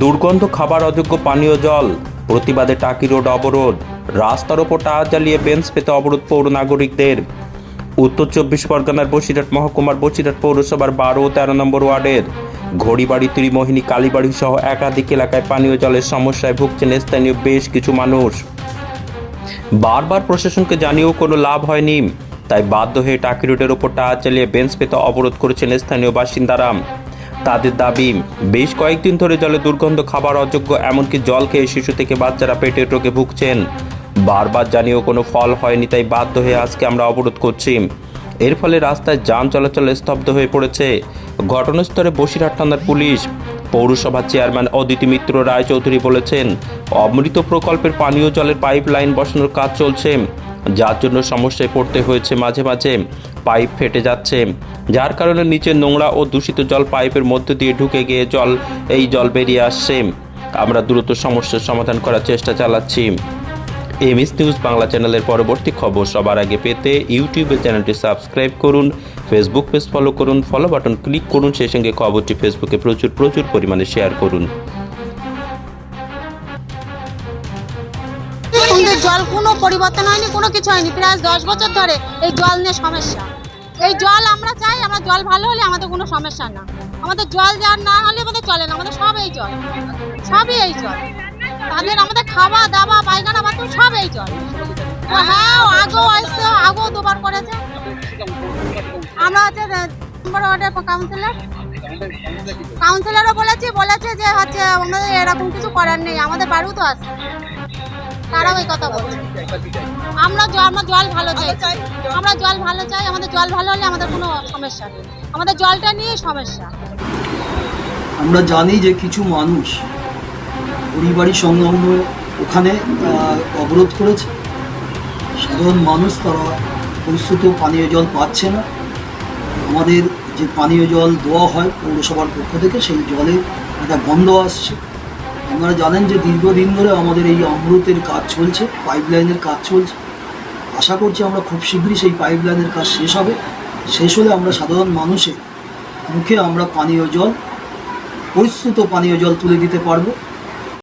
দুর্গন্ধ খাবার অযোগ্য পানীয় জল, প্রতিবাদে টাকি রোড অবরোধ, রাস্তার ওপর টায়ার জ্বালিয়ে বেঞ্চ পেতে অবরোধ পৌর নাগরিকদের। উত্তর চব্বিশ পরগনার বসিরহাট মহকুমার বসিরহাট পৌরসভার বারো তেরো নম্বর ওয়ার্ডের ঘড়িবাড়ি, ত্রিমোহিনী, কালীবাড়ি সহ একাধিক এলাকায় পানীয় জলের সমস্যায় ভুগছেন স্থানীয় বেশ কিছু মানুষ। বারবার প্রশাসনকে জানিয়েও কোনো লাভ হয়নি, তাই বাধ্য হয়ে টাকি রোডের ওপর টায়ার চালিয়ে বেঞ্চ পেতে অবরোধ করেছেন স্থানীয় বাসিন্দারা। তাদের দাবি, বেশ কয়েকদিন ধরে জলে দুর্গন্ধ খাবার অযোগ্য, এমনকি জল খেয়ে শিশু থেকে বাচ্চারা পেটের রোগে ভুগছেন। বারবার জানিয়েও কোনো ফল হয়নি, তাই বাধ্য হয়ে আজকে আমরা অবরোধ করছি। এর ফলে রাস্তায় যান চলাচল স্তব্ধ হয়ে পড়েছে। ঘটনাস্থলে বসিরহাট থানার পুলিশ, পৌরসভার চেয়ারম্যান অদিতি মিত্র রায়চৌধুরী বলেছেন, অমৃত প্রকল্পের পানীয় জলের পাইপ লাইন বসানোর কাজ চলছে। যার জন্য সমস্যায় পড়তে হয়েছে মাঝে মাঝে, পাইপ ফেটে যাচ্ছে। যার কারণে নিচে নোংরা ও দূষিত জল পাইপের মধ্যে দিয়ে ঢুকে গিয়ে জল, এই জল বেরিয়ে আসছে। আমরা দ্রুত সমস্যার সমাধান করার চেষ্টা চালাচ্ছি। এমএস নিউজ বাংলা চ্যানেলের পরবর্তী খবর সবার আগে পেতে ইউটিউবে চ্যানেলটি সাবস্ক্রাইব করুন, ফেসবুক পেজ ফলো করুন, ফলো বাটন ক্লিক করুন, সেই সঙ্গে খবরটি ফেসবুকে প্রচুর প্রচুর পরিমাণে শেয়ার করুন। জল কোনো পরিবর্তন হয়নি, কোনো কিছু হয়নি। প্রায় দশ বছর ধরে এই জল নিয়ে সমস্যা। এই জল জল ভালো হলে আমাদের কোনো সমস্যা না। আমাদের জল যার না হলে আমাদের চলে না, আমাদের সব এই জল। সবই এই জল। তাদের আমাদের খাওয়া দাওয়া, পায়খানা, বাথরুম সব এই জল। হ্যাঁ আগেও আসছে আগেও দুবার করেছে। আমরা হচ্ছে নম্বর ওয়ার্ডের কাউন্সিলর কাউন্সিলরও বলেছি, বলেছে যে হচ্ছে, আমাদের এরকম কিছু করার নেই, আমাদের বাড়িও তো আছে। তারাও এই কথা বলছে আমরা আমরা জল ভালো চাই। আমরা জল ভালো চাই, আমাদের জল ভালো হলে আমাদের কোনো সমস্যা নেই। আমাদের জলটা নিয়ে সমস্যা। আমরা জানি যে কিছু মানুষ পরিবারই সংলগ্ন ওখানে অবরোধ করেছে। সাধারণ মানুষ তারা পরিশ্রুত পানীয় জল পাচ্ছে না। আমাদের যে পানীয় জল দেওয়া হয় পৌরসভার পক্ষ থেকে, সেই জলে একটা গন্ধ আসছে। আপনারা জানেন যে দীর্ঘদিন ধরে আমাদের এই অমৃতের কাজ চলছে পাইপলাইনের কাজ চলছে। আশা করছি আমরা খুব শীঘ্রই সেই পাইপলাইনের কাজ শেষ হবে। শেষ হলে আমরা সাধারণ মানুষের মুখে আমরা পানীয় জল, পরিশ্রুত পানীয় জল তুলে দিতে পারব।